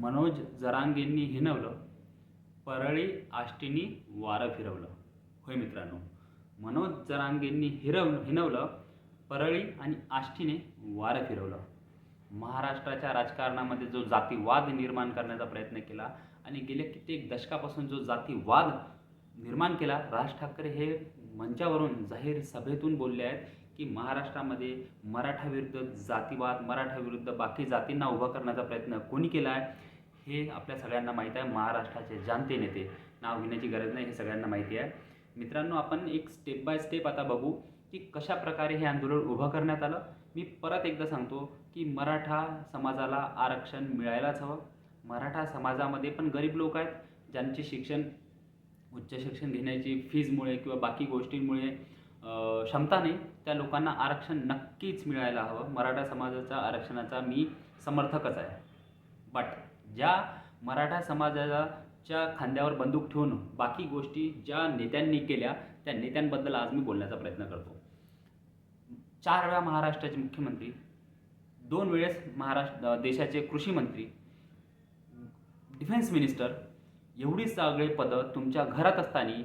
मनोज जरांगेंनी हिनवलं परळी आष्टीनी वारं फिरवलं. होय मित्रांनो मनोज जरांगेंनी हिरव हिनवलं परळी आणि आष्टीने वारं फिरवलं. महाराष्ट्राच्या राजकारणामध्ये जो जातीवाद निर्माण करण्याचा प्रयत्न केला आणि गेल्या कित्येक दशकापासून जो जातीवाद निर्माण केला राज ठाकरे हे मंचावरून जाहीर सभेतून बोलले आहेत की महाराष्ट्रामध्ये मराठा विरुद्ध जातीवाद मराठा विरुद्ध बाकी जातींना उभं करण्याचा प्रयत्न कोणी केला आहे? हे आपल्या सगळ्यांना माहीत आहे. महाराष्ट्राचे जाणते नेते. नाव घेण्याची गरज नाही हे सगळ्यांना माहिती आहे. मित्रांनो आपण एक स्टेप बाय स्टेप आता बघू की कशा प्रकारे हे आंदोलन उभं करण्यात आलं. मी परत एकदा सांगतो की मराठा समाजाला आरक्षण मिळायलाच हवं. मराठा समाजामध्ये पण गरीब लोक आहेत ज्यांचे शिक्षण उच्च शिक्षण घेण्याची फीजमुळे किंवा बाकी गोष्टींमुळे क्षमता नाही त्या लोकांना आरक्षण नक्कीच मिळायला हवं. मराठा समाजाच्या आरक्षणाचा मी समर्थकच आहे. बट ज्या मराठा समाजाच्या खांद्यावर बंदूक ठेवून बाकी गोष्टी ज्या नेत्यांनी केल्या त्या नेत्यांबद्दल आज मी बोलण्याचा प्रयत्न करतो. चार वेळा महाराष्ट्राचे मुख्यमंत्री दोन वेळेस महाराष्ट्र देशाचे कृषी मंत्री डिफेन्स मिनिस्टर एवढी सगळे पदं तुमच्या घरात असताना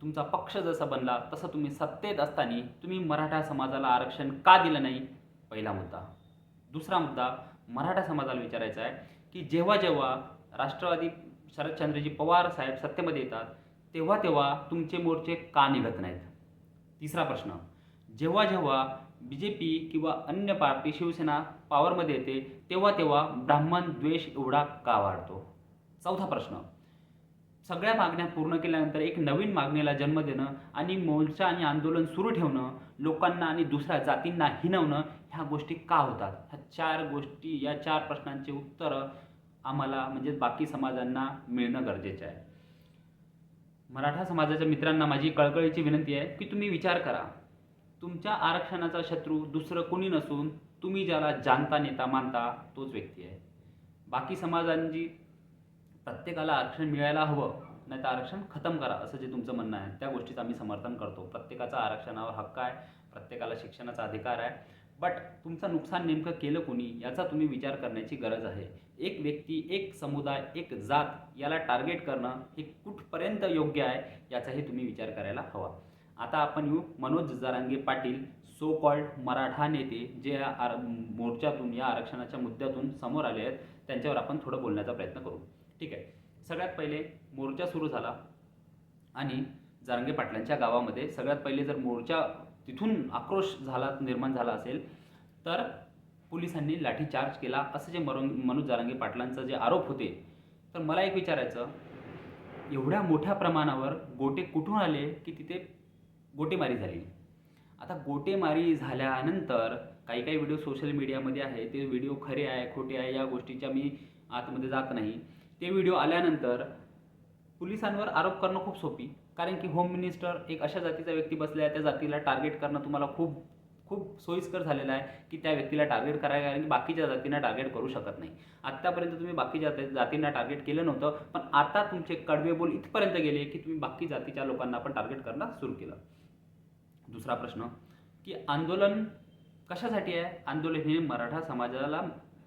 तुमचा पक्ष जसा बनला तसं तुम्ही सत्तेत असताना तुम्ही मराठा समाजाला आरक्षण का दिलं नाही? पहिला मुद्दा. दुसरा मुद्दा मराठा समाजाला विचारायचा आहे की जेव्हा जेव्हा राष्ट्रवादी शरदचंद्रजी पवार साहेब सत्तेमध्ये येतात तेव्हा तेव्हा तुमचे मोर्चे का निघत नाहीत? तिसरा प्रश्न जेव्हा जेव्हा बी जे पी किंवा अन्य पार्टी शिवसेना पॉवरमध्ये येते तेव्हा तेव्हा ब्राह्मण द्वेष एवढा का वाढतो? चौथा प्रश्न सगळ्या मागण्या पूर्ण केल्यानंतर एक नवीन मागणीला जन्म देणं आणि मोर्चा आणि आंदोलन सुरू ठेवणं लोकांना आणि दुसऱ्या जातींना हिनवणं ह्या गोष्टी का होतात? ह्या चार गोष्टी या चार प्रश्नांची उत्तरं आम्हाला म्हणजे बाकी समाजांना मिळणं गरजेचं आहे. मराठा समाजाच्या मित्रांना माझी कळकळीची विनंती आहे की तुम्ही विचार करा. तुमच्या आरक्षणाचा शत्रू दुसरं कोणी नसून तुम्ही ज्याला जाणता नेता मानता तोच व्यक्ती आहे. बाकी समाजांची प्रत्येकाला आरक्षण मिळायला हवं. नाही तर आरक्षण खतम करा असं जे तुमचं म्हणणं आहे. त्या गोष्टीचं आम्ही समर्थन करतो. प्रत्येकाचा आरक्षणावर हक्क आहे प्रत्येकाला शिक्षणाचा अधिकार आहे. बट तुमचं नुकसान नेमकं केलं कोणी याचा तुम्ही विचार करण्याची गरज आहे. एक व्यक्ती एक समुदाय एक जात याला टार्गेट करणं हे कुठपर्यंत योग्य आहे याचाही तुम्ही विचार करायला हवा. आता आपण येऊ मनोज जरांगे पाटील सो कॉल्ड मराठा नेते जे या आर मोर्चातून या आरक्षणाच्या मुद्द्यातून समोर आले आहेत. त्यांच्यावर आपण थोडं बोलण्याचा प्रयत्न करू. ठीक आहे. सगळ्यात पहिले मोर्चा सुरू झाला. आणि जारंगे पाटलांच्या गावामध्ये सगळ्यात पहिले जर मोर्चा तिथून आक्रोश झाला निर्माण झाला असेल तर पोलिसांनी लाठीचार्ज केला. असं जे मरो मनोज जारंगे पाटलांचं जे आरोप होते तर मला एक विचारायचं एवढ्या मोठ्या प्रमाणावर गोटे कुठून आले की तिथे गोटेमारी झाली? आता गोटेमारी झाल्यानंतर काही काही व्हिडिओ सोशल मीडियामध्ये आहे ते व्हिडिओ खरे आहे खोटे आहे या गोष्टीच्या मी आतमध्ये जात नाही. ते व्हिडिओ आल्यानंतर पोलिसांवर आरोप करणं खूप सोपी. कारण की होम मिनिस्टर एक अशा जातीचा व्यक्ती बसला आहे त्या जातीला टार्गेट करणं तुम्हाला खूप खूप सोयीस्कर झालेलं आहे की त्या व्यक्तीला टार्गेट करायला कारण की बाकीच्या जातींना टार्गेट करू शकत नाही. आत्तापर्यंत तुम्ही बाकी जाती जातींना टार्गेट केलं नव्हतं पण आता तुमचे कडवे बोल इथपर्यंत गेले की तुम्ही बाकी जातीच्या लोकांना पण टार्गेट करणं सुरू केलं. दुसरा प्रश्न की आंदोलन कशासाठी आहे? आंदोलन हे मराठा समाजाला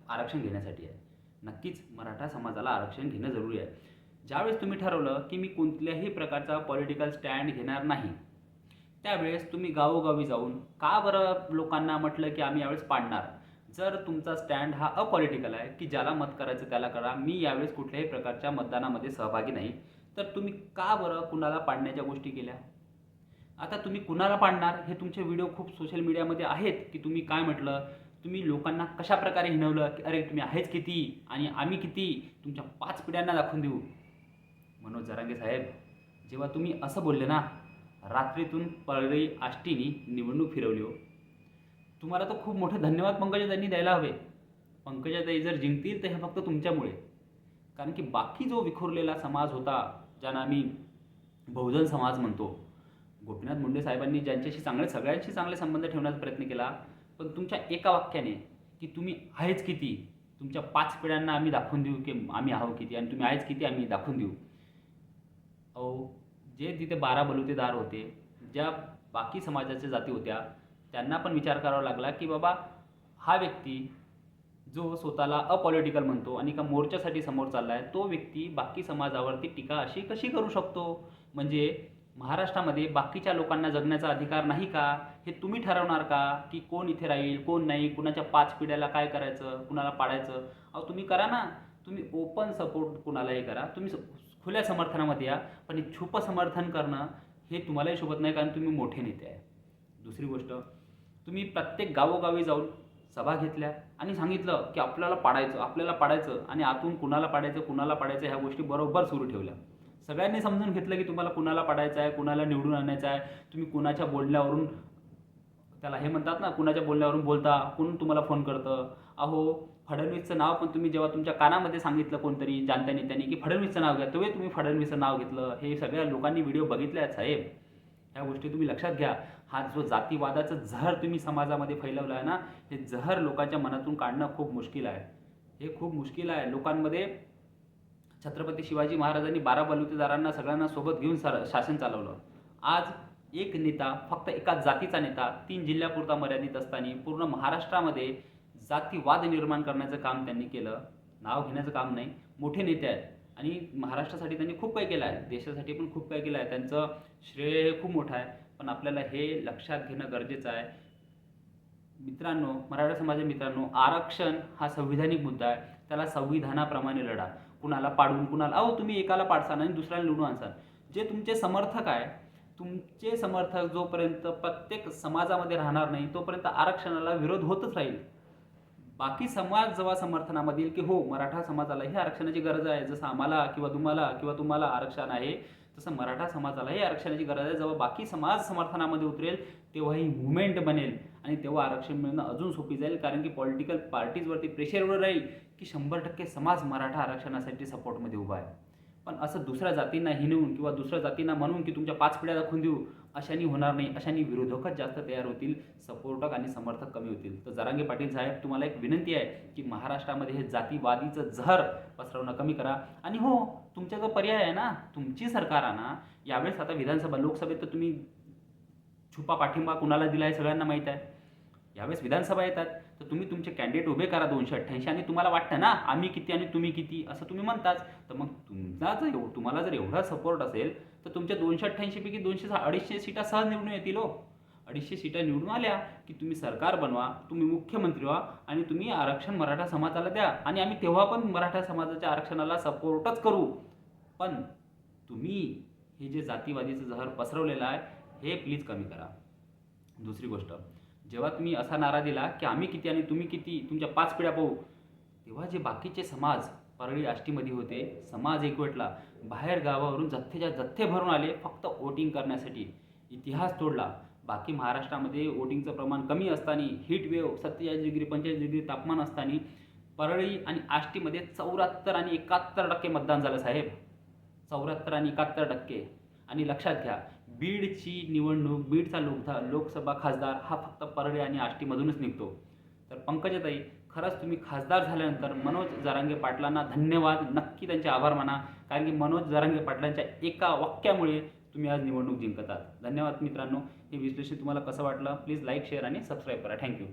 आरक्षण घेण्यासाठी आहे. नक्कीच मराठा समाजाला आरक्षण घेणं जरुरी आहे. ज्यावेळेस तुम्ही ठरवलं की मी कोणत्याही प्रकारचा पॉलिटिकल स्टँड घेणार नाही त्यावेळेस तुम्ही गावोगावी जाऊन का बरं लोकांना म्हटलं की आम्ही यावेळेस पाडणार? जर तुमचा स्टँड हा अपॉलिटिकल आहे की ज्याला मत करायचं त्याला करा मी यावेळेस कुठल्याही प्रकारच्या मतदानामध्ये सहभागी नाही तर तुम्ही का बरं कुणाला पाडण्याच्या गोष्टी केल्या? आता तुम्ही कुणाला पाडणार हे तुमचे व्हिडिओ खूप सोशल मीडियामध्ये आहेत की तुम्ही काय म्हटलं? तुम्ही लोकांना कशा प्रकारे हिणवलं की अरे तुम्ही आहेच किती आणि आम्ही किती? तुमच्या पाच पिढ्यांना दाखवून देऊ. मनोज जरांगे साहेब जेव्हा तुम्ही असं बोलले ना रात्रीतून परळी आष्टीनी निवडणूक फिरवली हो. तुम्हाला तर खूप मोठे धन्यवाद पंकजाताईंनी द्यायला हवे. पंकजाताई जर जिंकतील तर हे फक्त तुमच्यामुळे. कारण की बाकी जो विखुरलेला समाज होता ज्यांना आम्ही बहुजन समाज म्हणतो गोपीनाथ मुंडे साहेबांनी ज्यांच्याशी चांगले सगळ्यांशी चांगले संबंध ठेवण्याचा प्रयत्न केला पण तुमच्या एका वाक्याने की तुम्ही आहेच किती? तुमच्या पाच पिढ्यांना आम्ही दाखवून देऊ की आम्ही आहो किती? आणि तुम्ही आहेच किती? आम्ही दाखवून देऊ. अहो जे तिथे बारा बलुतेदार होते ज्या बाकी समाजाच्या जाती होत्या त्यांना पण विचार करावा लागला की बाबा हा व्यक्ती जो स्वतःला अपॉलिटिकल म्हणतो आणि एका मोर्चासाठी समोर चालला आहे तो व्यक्ती बाकी समाजावरती टीका अशी कशी करू शकतो? म्हणजे महाराष्ट्रामध्ये बाकीच्या लोकांना जगण्याचा अधिकार नाही का? हे तुम्ही ठरवणार का? की कोण इथे राहील कोण नाही कुणाच्या पाच पिढ्याला काय करायचं कुणाला पाडायचं? अहो तुम्ही करा ना. तुम्ही ओपन सपोर्ट कुणालाही करा. तुम्ही खुल्या समर्थनामध्ये या. पण हे छुप समर्थन करणं हे तुम्हालाही शोभत नाही कारण तुम्ही मोठे नेते आहे. दुसरी गोष्ट तुम्ही प्रत्येक गावोगावी जाऊन सभा घेतल्या आणि सांगितलं की आपल्याला पाडायचं आपल्याला पाडायचं आणि आतून कुणाला पाडायचं कुणाला पाडायचं ह्या गोष्टी बरोबर सुरू ठेवल्या. सगळ्यांनी समजून घेतलं की तुम्हाला कुणाला पाडायचं आहे कुणाला निवडून आणायचं आहे. तुम्ही कुणाच्या बोलण्यावरून त्याला हे म्हणतात ना कुणाच्या बोलण्यावरून बोलता कोण तुम्हाला फोन करतं? अहो फडणवीसचं नाव पण तुम्ही जेव्हा तुमच्या कानामध्ये सांगितलं कोणतरी जाणत्या नेत्यांनी की फडणवीसचं नाव घ्या तेव्हा तुम्ही फडणवीसचं नाव घेतलं. हे सगळ्या लोकांनी व्हिडिओ बघितले आहेत साहेब. ह्या गोष्टी तुम्ही लक्षात घ्या. हा जो जातीवादाचं जहर तुम्ही समाजामध्ये फैलवलं आहे ना हे जहर लोकांच्या मनातून काढणं खूप मुश्किल आहे. हे खूप मुश्किल आहे. लोकांमध्ये छत्रपती शिवाजी महाराजांनी बारा बलुतेदारांना सगळ्यांना सोबत घेऊन सर शासन चालवलं. आज एक नेता फक्त एका जातीचा नेता तीन जिल्ह्यापुरता मर्यादित असताना पूर्ण महाराष्ट्रामध्ये जातीवाद निर्माण करण्याचं काम त्यांनी केलं. नाव घेण्याचं काम नाही मोठे नेते आहेत. आणि महाराष्ट्रासाठी त्यांनी खूप काही केलं आहे. देशासाठी पण खूप काही केलं आहे. त्यांचं श्रेय हे खूप मोठं आहे. पण आपल्याला हे लक्षात घेणं गरजेचं आहे. मित्रांनो मराठा समाजाच्या मित्रांनो आरक्षण हा संविधानिक मुद्दा आहे. त्याला संविधानाप्रमाणे लढा. कुणाला पाडून कुणाला अहो तुम्ही एकाला पाडसाल आणि दुसऱ्याला निवडून आणसाल. जे तुमचे समर्थक आहे तुमचे समर्थक जोपर्यंत प्रत्येक समाजामध्ये राहणार नाही तोपर्यंत आरक्षणाला विरोध होतच राहील. बाकी समाज जेव्हा समर्थनामध्ये येईल की हो मराठा समाजाला हे आरक्षणाची गरज आहे जसं आम्हाला किंवा तुम्हाला किंवा तुम्हाला आरक्षण आहे तसं मराठा समाजालाही आरक्षणाची गरज आहे. जेव्हा बाकी समाज समर्थनामध्ये उतरेल तेव्हा ही मुवमेंट बनेल आणि तेव्हा आरक्षण मिळणं अजून सोपी जाईल कारण की पॉलिटिकल पार्टीजवरती प्रेशरवर राहील की शंभर टक्के समाज मराठा आरक्षणासाठी सपोर्टमध्ये उभा आहे. पण असं दुसऱ्या जातींना हिनवून किंवा दुसऱ्या जातींना म्हणून की तुमच्या पाच पिढ्या दाखवून देऊ अशानी होणार नाही. अशानी विरोधकच जास्त तयार होतील सपोर्टक आणि समर्थक कमी होतील. तर जरांगे पाटील साहेब तुम्हाला एक विनंती आहे की महाराष्ट्रामध्ये हे जातीवादीचं जहर पसरवणं कमी करा. आणि हो तुमचा जो पर्याय आहे ना तुमची सरकार आहे ना यावेळेस आता विधानसभा लोकसभेत तर तुम्ही छुपा पाठिंबा कुणाला दिला आहे सगळ्यांना माहीत आहे. यावेळेस विधानसभा येतात. तुम्ही तुमचे कॅन्डिडेट उभे करा दोनशे अठ्ठ्याऐंशी आणि तुम्हाला वाटतं ना आम्ही किती आणि तुम्ही किती असं तुम्ही म्हणताच तर मग तुमचा जर एव तुम्हाला जर एवढा सपोर्ट असेल तर तुमच्या दोनशे अठ्ठ्याऐंशीपैकी दोनशे अडीचशे सीटा सहज निवडून येतील हो. अडीचशे सीटा निवडून आल्या की तुम्ही सरकार बनवा तुम्ही मुख्यमंत्री व्हा आणि तुम्ही आरक्षण मराठा समाजाला द्या. आणि आम्ही तेव्हा पण मराठा समाजाच्या आरक्षणाला सपोर्टच करू. पण तुम्ही हे जे जातीवादीचं जहर पसरवलेलं आहे हे प्लीज कमी करा. दुसरी गोष्ट जेव्हा तुम्ही असा नारा दिला की आम्ही किती आणि तुम्ही किती तुमच्या पाच पिढ्या पाहू तेव्हा जे बाकीचे समाज परळी आष्टीमध्ये होते समाज एकवटला बाहेर गावावरून जथ्थेच्या जथ्थे भरून आले फक्त वोटिंग करण्यासाठी इतिहास तोडला. बाकी महाराष्ट्रामध्ये वोटिंगचं प्रमाण कमी असताना हीट वेव सत्तेचाळीस डिग्री पंचेचाळीस डिग्री तापमान असताना परळी आणि आष्टीमध्ये चौऱ्याहत्तर आणि एकाहत्तर टक्के मतदान झालं साहेब. चौऱ्याहत्तर आणि एकाहत्तर टक्के. आणि लक्षात घ्या बीडची निवडणूक बीडचा लोकधा लोकसभा खासदार हा फक्त परळी आणि आष्टीमधूनच निघतो. तर पंकजाताई खरंच तुम्ही खासदार झाल्यानंतर मनोज जरांगे पाटलांना धन्यवाद. नक्की त्यांचे आभार माना. कारण की मनोज जरांगे पाटलांच्या एका वाक्यामुळे तुम्ही आज निवडणूक जिंकतात. धन्यवाद मित्रांनो. हे विश्लेषण तुम्हाला कसं वाटलं? प्लीज लाईक शेअर आणि सबस्क्राईब करा. Thank you